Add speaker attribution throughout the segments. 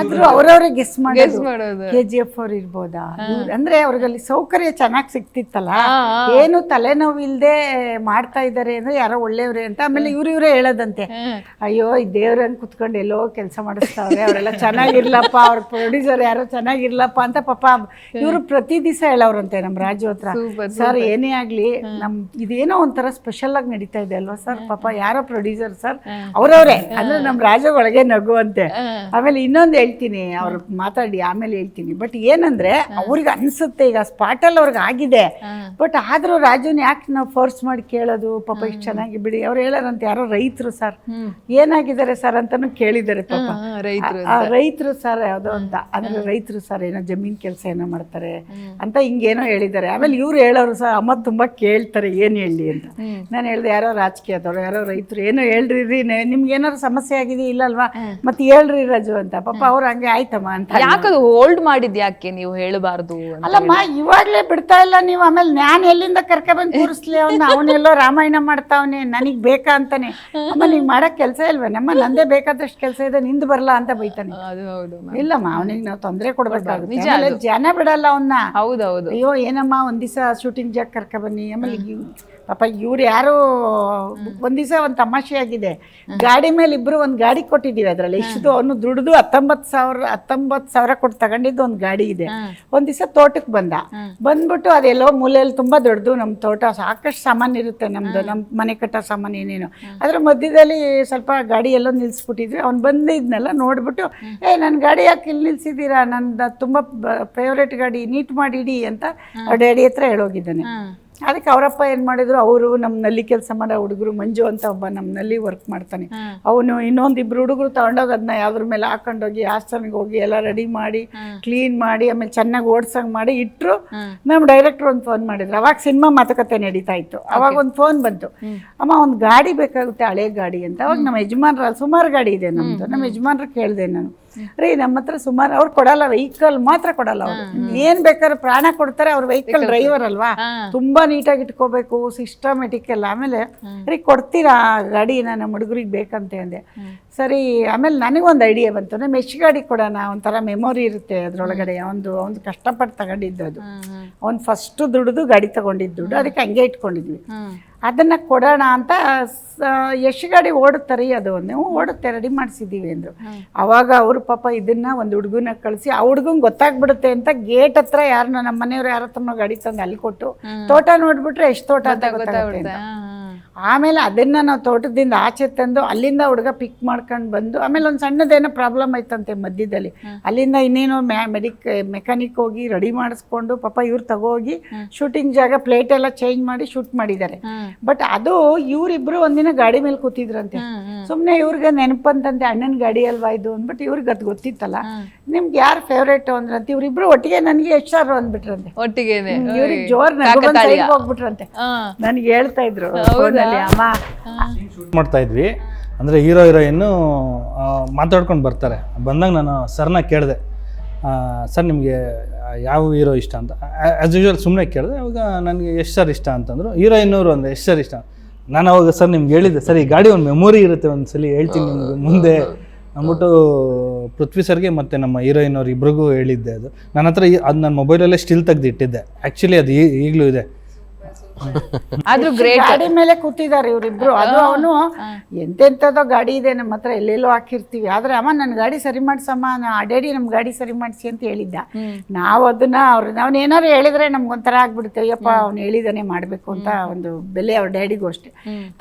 Speaker 1: ಆದ್ರೂ ಅವ್ರವ್ರೆ ಗೆಸ್ ಮಾಡೋದು. ಕೆ ಜಿ ಎಫ್ ಅವ್ರು ಇರ್ಬೋದಾ? ಅಂದ್ರೆ ಅವ್ರಿಗಲ್ಲಿ ಸೌಕರ್ಯ ಚೆನ್ನಾಗಿ ಸಿಕ್ತಿತ್ತಲ್ಲ. ಏನು ತಲೆನೋವು ಇಲ್ದೆ ಮಾಡ್ತಾ ಇದ್ದಾರೆ ಅಂದ್ರೆ ಯಾರೋ ಒಳ್ಳೆಯವ್ರೆ ಅಂತ ಆಮೇಲೆ ಇವ್ರ ಇವರೇ ಹೇಳೋದಂತೆ. ಅಯ್ಯೋ ಈ ದೇವ್ರಂಗ್ ಕುತ್ಕೊಂಡು ಎಲ್ಲೋ ಕೆಲಸ ಮಾಡಿಸ್ತಾವ್ರೆ ಅವರೆಲ್ಲ ಚೆನ್ನಾಗಿರ್ಲಪ್ಪ ಅವ್ರ ಪ್ರೊಡ್ಯೂಸರ್ ಯಾರೋ ಚೆನ್ನಾಗಿರ್ಲಪ್ಪ ಅಂತ ಪಾಪ ಇವರು ಪ್ರತಿ ದಿವಸ ಹೇಳೋರಂತೆ ನಮ್ಮ ರಾಜು ಹತ್ರ. ಸರ್ ಏನೇ ಆಗ್ಲಿ ನಮ್ ಇದೇನೋ ಒಂಥರ ಸ್ಪೆಷಲ್ ಆಗಿ ನಡೀತಾ ಇದೆ ಅಲ್ವಾ ಸರ್? ಪಾಪ ಯಾರೋ ಪ್ರೊಡ್ಯೂಸರ್ ಸರ್ ಅವ್ರವ್ರೆ. ಅಂದ್ರೆ ನಮ್ಮ ರಾಜ ಒಳಗೆ ನಗುವಂತೆ. ಆಮೇಲೆ ಇನ್ನೊಂದು ಹೇಳ್ತೀನಿ ಅವ್ರ ಮಾತಾಡಿ ಆಮೇಲೆ ಹೇಳ್ತೀನಿ. ಬಟ್ ಏನಂದ್ರೆ ಅವ್ರಿಗೆ ಅನ್ಸುತ್ತೆ ಈಗ ಸ್ಪಾಟಲ್ ಅವ್ರಿಗೆ ಆಗಿದೆ. ಬಟ್ ಆದ್ರೂ ರಾಜುನ್ ಯಾಕೆ ನಾವು ಫೋರ್ಸ್ ಮಾಡಿ ಕೇಳೋದು? ಪಾಪ ಇಷ್ಟು ಚೆನ್ನಾಗಿ ಬಿಡಿ. ಅವ್ರು ಹೇಳಾರಂತ ಯಾರೋ ರೈತರು ಸರ್. ಏನಾಗಿದ್ದಾರೆ ಸರ್ ಅಂತಾನು ಕೇಳಿದ್ದಾರೆ ಪಾಪ.
Speaker 2: ರೈತರು
Speaker 1: ಸರ್ ಯಾವುದೋ ಅಂತ. ಅಂದ್ರೆ ರೈತರು ಸರ್ ಏನೋ ಜಮೀನ್ ಕೆಲಸ ಏನೋ ಮಾಡ್ತಾರೆ ಅಂತ ಹಿಂಗೇನೋ ಹೇಳಿದ್ದಾರೆ. ಆಮೇಲೆ ಇವ್ರು ಹೇಳೋರು ಸರ್ ಅಮ್ಮ ತುಂಬಾ ಕೇಳ್ತಾರೆ ಏನ್ ಹೇಳಿ ಅಂತ. ನಾನು ಹೇಳ್ದೆ ಯಾರೋ ರಾಜಕೀಯದವ್ರು ಯಾರೋ ರೈತರು ಏನೋ ಹೇಳ್ರಿ ನಿಮ್ಗೆ ಏನಾರು ಸಮಸ್ಯೆ ಆಗಿದೆ ಇಲ್ಲಲ್ವಾ? ಮತ್ತೆ ಹೇಳ್ರಿ ರಾಜು ಅಂತ. ಪಾಪ ಅವ್ರು ಹಂಗೆ ಆಯ್ತಮ್ಮ ಅಂತ
Speaker 2: ಯಾಕದು ಹೋಲ್ಡ್ ಮಾಡಿದ್ ಯಾಕೆ ನೀವು ಹೇಳಬಾರ್ದು ಅಂತ
Speaker 1: ಅಲ್ಲಮ್ಮ ಇವಾಗ್ಲೇ ಬಿಡ್ತಾ ಇಲ್ಲ ನೀವು. ಆಮೇಲೆ ನಾನು ಎಲ್ಲಿಂದ ಕರ್ಕೊಬಂದು ಕೂರಿಸ್ಲಿ ಅವ್ನ? ಅವನೆಲ್ಲೋ ರಾಮಾಯಣ ಮಾಡ್ತಾವನೆ ನನಗ್ ಬೇಕಾ ಅಂತಾನೆ. ಅಮ್ಮ ನೀವ್ ಮಾಡಕ್ ಕೆಲಸ ಇಲ್ವೇನಮ್ಮ ನಂದೇ ಬೇಕಾದಷ್ಟು ಕೆಲಸ ಇದೆ ನಿಂದು ಬರಲ್ಲ ಅಂತ ಬೈತಾನೆ.
Speaker 2: ಅದು ಹೌದು ma'am.
Speaker 1: ಇಲ್ಲಮ್ಮ ಅವನಿಗೆ ನಾವು ತೊಂದರೆ ಕೊಡ್ಬೇಕಾಗುತ್ತೆ.
Speaker 2: ನಿಜ
Speaker 1: ಆಮೇಲೆ ಜನ ಬಿಡಲ್ಲ ಅವನ್ನ
Speaker 2: ಹೌದೌದು
Speaker 1: ಅಯ್ಯೋ ಏನಮ್ಮ ಒಂದ್ ದಿವಸ ಶೂಟಿಂಗ್ ಜಾಗ ಕರ್ಕ ಬನ್ನಿ? ಆಮೇಲೆ ಇವ್- ಪಾಪ ಇವ್ರು ಯಾರು ಒಂದ್ ದಿವಸ ಒಂದು ತಮಾಷೆ ಆಗಿದೆ. ಗಾಡಿ ಮೇಲೆ ಇಬ್ರು ಒಂದ್ ಗಾಡಿ ಕೊಟ್ಟಿದೀವಿ ಅದ್ರಲ್ಲಿ. ಇಷ್ಟು ಅವನು ದುಡ್ದು ಹತ್ತೊಂಬತ್ತು ಸಾವಿರ ಹತ್ತೊಂಬತ್ತು ಸಾವಿರ ಕೊಟ್ಟು ತಗೊಂಡಿದ್ದು ಒಂದು ಗಾಡಿ ಇದೆ. ಒಂದ್ ದಿವಸ ತೋಟಕ್ಕೆ ಬಂದ. ಬಂದ್ಬಿಟ್ಟು ಅದೆಲ್ಲೋ ಮೂಲೆಯಲ್ಲಿ ತುಂಬಾ ದೊಡ್ಡದು ನಮ್ಮ ತೋಟ. ಸಾಕಷ್ಟು ಸಾಮಾನು ಇರುತ್ತೆ ನಮ್ದು. ನಮ್ಮ ಮನೆ ಕಟ್ಟೋ ಸಾಮಾನು ಏನೇನು. ಅದ್ರ ಮಧ್ಯದಲ್ಲಿ ಸ್ವಲ್ಪ ಗಾಡಿ ಎಲ್ಲೋ ನಿಲ್ಸ್ಬಿಟ್ಟಿದ್ವಿ ಅವ್ನು ಬಂದಿದ್ನೆಲ್ಲ ನೋಡ್ಬಿಟ್ಟು ಏ ನನ್ನ ಗಾಡಿ ಯಾಕೆ ಇಲ್ಲಿ ನಿಲ್ಸಿದ್ದೀರಾ? ನಂದು ತುಂಬಾ ಫೇವ್ರೇಟ್ ಗಾಡಿ ನೀಟ್ ಮಾಡಿಡಿ ಅಂತ ಡ್ಯಾಡಿ ಹತ್ರ ಹೇಳೋಗಿದ್ದಾನೆ. ಅದಕ್ಕೆ ಅವರಪ್ಪ ಏನು ಮಾಡಿದ್ರು ಅವರು ನಮ್ಮ ನಲ್ಲಿ ಕೆಲಸ ಮಾಡೋ ಹುಡುಗರು ಮಂಜು ಅಂತ ಒಬ್ಬ ನಮ್ಮಲ್ಲಿ ವರ್ಕ್ ಮಾಡ್ತಾನೆ. ಅವನು ಇನ್ನೊಂದಿಬ್ರು ಹುಡುಗರು ತಗೊಂಡೋಗಿ ಅದನ್ನ ಯಾವ್ದ್ರ ಮೇಲೆ ಹಾಕೊಂಡೋಗಿ ಹಾಸನ್ಗೆ ಹೋಗಿ ಎಲ್ಲ ರೆಡಿ ಮಾಡಿ ಕ್ಲೀನ್ ಮಾಡಿ ಆಮೇಲೆ ಚೆನ್ನಾಗಿ ಓಡ್ಸಂಗ್ ಮಾಡಿ ಇಟ್ಟರು ನಮ್ಮ ಡೈರೆಕ್ಟರ್ ಒಂದು ಫೋನ್ ಮಾಡಿದ್ರು. ಅವಾಗ ಸಿನಿಮಾ ಮಾತುಕತೆ ನಡೀತಾ ಇತ್ತು. ಅವಾಗ ಒಂದು ಫೋನ್ ಬಂತು. ಅಮ್ಮ ಒಂದು ಗಾಡಿ ಬೇಕಾಗುತ್ತೆ ಹಳೆ ಗಾಡಿ ಅಂತ. ಅವಾಗ ನಮ್ಮ ಯಜಮಾನ್ರ ಸುಮಾರು ಗಾಡಿ ಇದೆ ನಮ್ದು. ನಮ್ಮ ಯಜಮಾನ್ರ ಕೇಳಿದೆ ನಾನು. ರೀ ನಮ್ಮ ಹತ್ರ ಸುಮಾರು ಅವ್ರು ಕೊಡಲ್ಲ ವೆಹಿಕಲ್ ಮಾತ್ರ ಕೊಡಲ್ಲ ಅವ್ರು. ಏನ್ ಬೇಕಾದ್ರೆ ಪ್ರಾಣ ಕೊಡ್ತಾರೆ ಅವ್ರ ವೆಹಿಕಲ್ ಡ್ರೈವರ್ ಅಲ್ವಾ? ತುಂಬಾ ನೀಟಾಗಿ ಇಟ್ಕೋಬೇಕು ಸಿಸ್ಟಮೆಟಿಕ್ ಎಲ್ಲ. ಆಮೇಲೆ ರೀ ಕೊಡ್ತೀರಾ ಗಾಡಿನ ನಮ್ಮ ಹುಡುಗರಿಗೆ ಬೇಕಂತ ಅಂದೆ. ಸರಿ ಆಮೇಲೆ ನನಗೊಂದು ಐಡಿಯಾ ಬಂತು. ನಮ್ಮ ಮೆಶ್ ಗಾಡಿ ಕೊಡೋಣ ಒಂಥರ ಮೆಮೊರಿ ಇರುತ್ತೆ ಅದ್ರೊಳಗಡೆ. ಒಂದು ಒಂದು ಕಷ್ಟಪಟ್ಟು ತಗೊಂಡಿದ್ದು ಅದು. ಅವ್ನು ಫಸ್ಟ್ ದುಡ್ದು ಗಾಡಿ ತಗೊಂಡಿದ್ದು ದುಡ್ಡು. ಅದಕ್ಕೆ ಹಂಗೆ ಇಟ್ಕೊಂಡಿದ್ವಿ. ಅದನ್ನ ಕೊಡೋಣ ಅಂತ ಯಶ್ ಗಾಡಿ ಓಡುತ್ತಾರೆ ಅದು. ನೀವು ಓಡುತ್ತೆ ರೆಡಿ ಮಾಡಿಸಿದ್ದೀವಿ ಅಂದರು. ಅವಾಗ ಅವರು ಪಾಪ ಇದನ್ನು ಒಂದು ಹುಡುಗನ ಕಳಿಸಿ ಆ ಹುಡುಗಂಗೆ ಗೊತ್ತಾಗ್ಬಿಡುತ್ತೆ ಅಂತ ಗೇಟ್ ಹತ್ರ ಯಾರನ್ನ ನಮ್ಮ ಮನೆಯವ್ರು ಯಾರ ಹತ್ರನೋ ಗಾಡಿ ತಂದು ಅಲ್ಲಿ ಕೊಟ್ಟು ತೋಟ ನೋಡ್ಬಿಟ್ರೆ ಎಷ್ಟು ತೋಟ ಅಂತ ಗೊತ್ತಾಗುತ್ತೆ. ಆಮೇಲೆ ಅದನ್ನ ನಾವು ತೋಟದಿಂದ ಆಚೆ ತಂದು ಅಲ್ಲಿಂದ ಹುಡುಗ ಪಿಕ್ ಮಾಡ್ಕೊಂಡು ಬಂದು ಆಮೇಲೆ ಒಂದು ಸಣ್ಣದೇನೋ ಪ್ರಾಬ್ಲಮ್ ಆಯ್ತಂತೆ ಮಧ್ಯದಲ್ಲಿ. ಅಲ್ಲಿಂದ ಇನ್ನೇನೋ ಮ್ಯಾ ಮೆಡಿಕ್ ಮೆಕ್ಯಾನಿಕ್ ಹೋಗಿ ರೆಡಿ ಮಾಡಿಸ್ಕೊಂಡು ಪಾಪ ಇವ್ರು ತಗೋಗಿ ಶೂಟಿಂಗ್ ಜಾಗ ಪ್ಲೇಟ್ ಎಲ್ಲ ಚೇಂಜ್ ಮಾಡಿ ಶೂಟ್ ಮಾಡಿದ್ದಾರೆ. ಬಟ್ ಅದು ಇವರಿಬ್ರು ಒಂದಿನ ಗಾಡಿ ಮೇಲೆ ಕೂತಿದ್ರಂತೆ. ಸುಮ್ಮನೆ ಇವ್ರಿಗೆ ನೆನಪಂತಂತೆ ಅಣ್ಣನ ಗಾಡಿ ಅಲ್ವಾ ಇದು? ಅಂದ್ಬಿಟ್ಟು ಇವ್ರಿಗೆ ಅದು ಗೊತ್ತಿತ್ತಲ್ಲ. ನಿಮ್ಗೆ ಯಾರು ಫೇವ್ರೇಟ್ ಅಂದ್ರಂತೆ? ಇವ್ರಿಬ್ರು ಒಟ್ಟಿಗೆ ನನಗೆ ಎಷ್ಟು ಆರ್ ಅಂದ್ಬಿಟ್ರಂತೆ.
Speaker 2: ಒಟ್ಟಿಗೆನೆ.
Speaker 1: ಇವ್ರಿಗೆ ಜೋರ್ ಹೋಗ್ಬಿಟ್ರಂತೆ. ನನಗೆ ಹೇಳ್ತಾ ಇದ್ರು
Speaker 3: ಶೂಟ್ ಮಾಡ್ತಾ ಇದ್ವಿ. ಅಂದರೆ ಹೀರೋ ಹೀರೋಯಿನ್ನು ಮಾತಾಡ್ಕೊಂಡು ಬರ್ತಾರೆ. ಬಂದಾಗ ನಾನು ಸರ್ನ ಕೇಳಿದೆ. ಸರ್ ನಿಮಗೆ ಯಾವ ಹೀರೋ ಇಷ್ಟ ಅಂತ? ಆ್ಯಸ್ ಯೂಶ್ವಲ್ ಸುಮ್ಮನೆ ಕೇಳಿದೆ. ಅವಾಗ ನನಗೆ ಎಷ್ಟು ಸರ್ ಇಷ್ಟ? ಅಂತಂದರು. ಹೀರೋಯಿನ್ನವರು ಅಂದರೆ ಎಷ್ಟು ಸರ್ ಇಷ್ಟ? ನಾನು ಅವಾಗ ಸರ್ ನಿಮ್ಗೆ ಹೇಳಿದ್ದೆ ಸರ್ ಈ ಗಾಡಿ ಒಂದು ಮೆಮೊರಿ ಇರುತ್ತೆ ಒಂದು ಸಲ ಹೇಳ್ತೀನಿ ನಿಮಗೆ ಮುಂದೆ. ಅಂದ್ಬಿಟ್ಟು ಪೃಥ್ವಿ ಸರ್ಗೆ ಮತ್ತು ನಮ್ಮ ಹೀರೋಯಿನ್ ಅವ್ರು ಇಬ್ರಿಗೂ ಹೇಳಿದ್ದೆ ಅದು. ನನ್ನ ಹತ್ರ ಈ- ಅದು ನನ್ನ ಮೊಬೈಲಲ್ಲೇ ಸ್ಟಿಲ್ ತೆಗ್ದು ಇಟ್ಟಿದ್ದೆ ಆ್ಯಕ್ಚುಲಿ ಅದು ಈಗಲೂ ಇದೆ.
Speaker 2: ಆದ್ರೂ ಗ್ರೇಟ್
Speaker 1: ಗಾಡಿ ಮೇಲೆ ಕೂತಿದ್ದಾರೆ ಇವರಿಬ್ರು. ಅದು ಅವನು ಎಂತೆಂತದೋ ಗಾಡಿ ಇದೆ ನಮ್ಮ ಹತ್ರ ಎಲ್ಲೆಲ್ಲೋ ಹಾಕಿರ್ತೀವಿ. ಆದ್ರೆ ಅಮ್ಮ ನನ್ನ ಗಾಡಿ ಸರಿ ಮಾಡ್ಸಮ್ಮ ನಾ ಡ್ಯಾಡಿ ನಮ್ಮ ಗಾಡಿ ಸರಿ ಮಾಡಿಸಿ ಅಂತ ಹೇಳಿದ್ದ. ನಾವು ಅದನ್ನ ಅವ್ರ ನಾವು ಏನಾರು ಹೇಳಿದ್ರೆ ನಮ್ಗೊಂಥರ ಆಗ್ಬಿಡುತ್ತೆ. ಅಯ್ಯಪ್ಪ ಅವ್ನು ಹೇಳಿದಾನೆ ಮಾಡಬೇಕು ಅಂತ ಒಂದು ಬೆಲೆ ಅವ್ರ ಡ್ಯಾಡಿಗೂ ಅಷ್ಟೇ.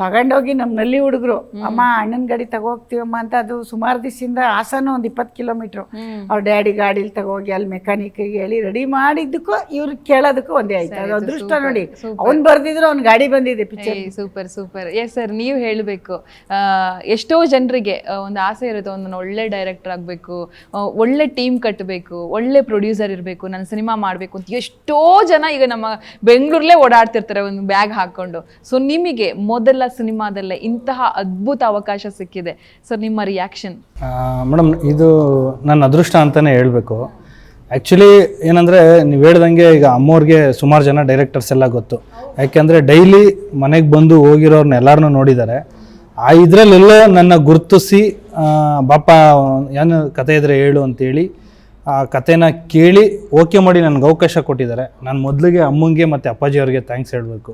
Speaker 1: ತಗೊಂಡೋಗಿ ನಮ್ಮ ನಲ್ಲಿ ಹುಡುಗರು ಅಮ್ಮ ಅಣ್ಣನ ಗಾಡಿ ತಗೋಗ್ತೀವಮ್ಮ ಅಂತ ಅದು ಸುಮಾರು ದಿವಸದಿಂದ ಹಾಸನ ಒಂದು ಇಪ್ಪತ್ತು ಕಿಲೋಮೀಟರ್. ಅವ್ರ ಡ್ಯಾಡಿ ಗಾಡೀಲಿ ತಗೋಗಿ ಅಲ್ಲಿ ಮೆಕ್ಯಾನಿಕ್ ಹೇಳಿ ರೆಡಿ ಮಾಡಿದ್ದಕ್ಕೂ ಇವ್ರು ಕೇಳೋದಕ್ಕೂ ಒಂದೇ ಆಯ್ತು. ಅದು ಅದೃಷ್ಟ ನೋಡಿ. ಅವ್ನು ಬರ್ದಿದ್ರು ಅವ್ನ ಗಾಡಿ ಬಂದಿದೆ picture
Speaker 2: super super yes sir ನೀವು ಹೇಳಬೇಕು. ಎಷ್ಟೋ ಜನರಿಗೆ ಒಂದು ಆಸೆ ಇರುತ್ತೆ ಒಂದು ಒಳ್ಳೆ ಡೈರೆಕ್ಟರ್ ಆಗಬೇಕು ಒಳ್ಳೆ ಟೀಮ್ ಕಟ್ಟಬೇಕು ಒಳ್ಳೆ ಪ್ರೊಡ್ಯೂಸರ್ ಇರಬೇಕು ನನ್ನ ಸಿನಿಮಾ ಮಾಡಬೇಕು ಅಂತ ಎಷ್ಟೋ ಜನ ಈಗ ನಮ್ಮ ಬೆಂಗಳೂರಲ್ಲೇ ಓಡಾಡ್ತಿರ್ತಾರೆ ಒಂದು ಬ್ಯಾಗ್ ಹಾಕೊಂಡು. ಸೊ ನಿಮಗೆ ಮೊದಲ ಸಿನಿಮಾದಲ್ಲೇ ಇಂತಹ ಅದ್ಭುತ ಅವಕಾಶ ಸಿಕ್ಕಿದೆ. ಸೊ ನಿಮ್ಮ ರಿಯಾಕ್ಷನ್
Speaker 3: ಮೇಡಮ್ ಇದು ನನ್ನ ಅದೃಷ್ಟ ಅಂತಲೇ ಹೇಳಬೇಕು. ಆ್ಯಕ್ಚುಲಿ ಏನಂದರೆ ನೀವು ಹೇಳ್ದಂಗೆ ಈಗ ಅಮ್ಮವ್ರಿಗೆ ಸುಮಾರು ಜನ ಡೈರೆಕ್ಟರ್ಸ್ ಎಲ್ಲ ಗೊತ್ತು. ಯಾಕೆಂದರೆ ಡೈಲಿ ಮನೆಗೆ ಬಂದು ಹೋಗಿರೋರ್ನ ಎಲ್ಲರನ್ನೂ ನೋಡಿದ್ದಾರೆ ಆ ಇದರಲ್ಲೆಲ್ಲ ನನ್ನ ಗುರುತಿಸಿ ಬಾಪ, ಏನು ಕತೆ ಇದ್ರೆ ಹೇಳು ಅಂತೇಳಿ, ಆ ಕತೆನ ಕೇಳಿ ಓಕೆ ಮಾಡಿ ನನಗೆ ಅವಕಾಶ ಕೊಟ್ಟಿದ್ದಾರೆ ನಾನು ಮೊದಲಿಗೆ ಅಮ್ಮಂಗೆ ಮತ್ತು ಅಪ್ಪಾಜಿ ಅವ್ರಿಗೆ ಥ್ಯಾಂಕ್ಸ್ ಹೇಳಬೇಕು.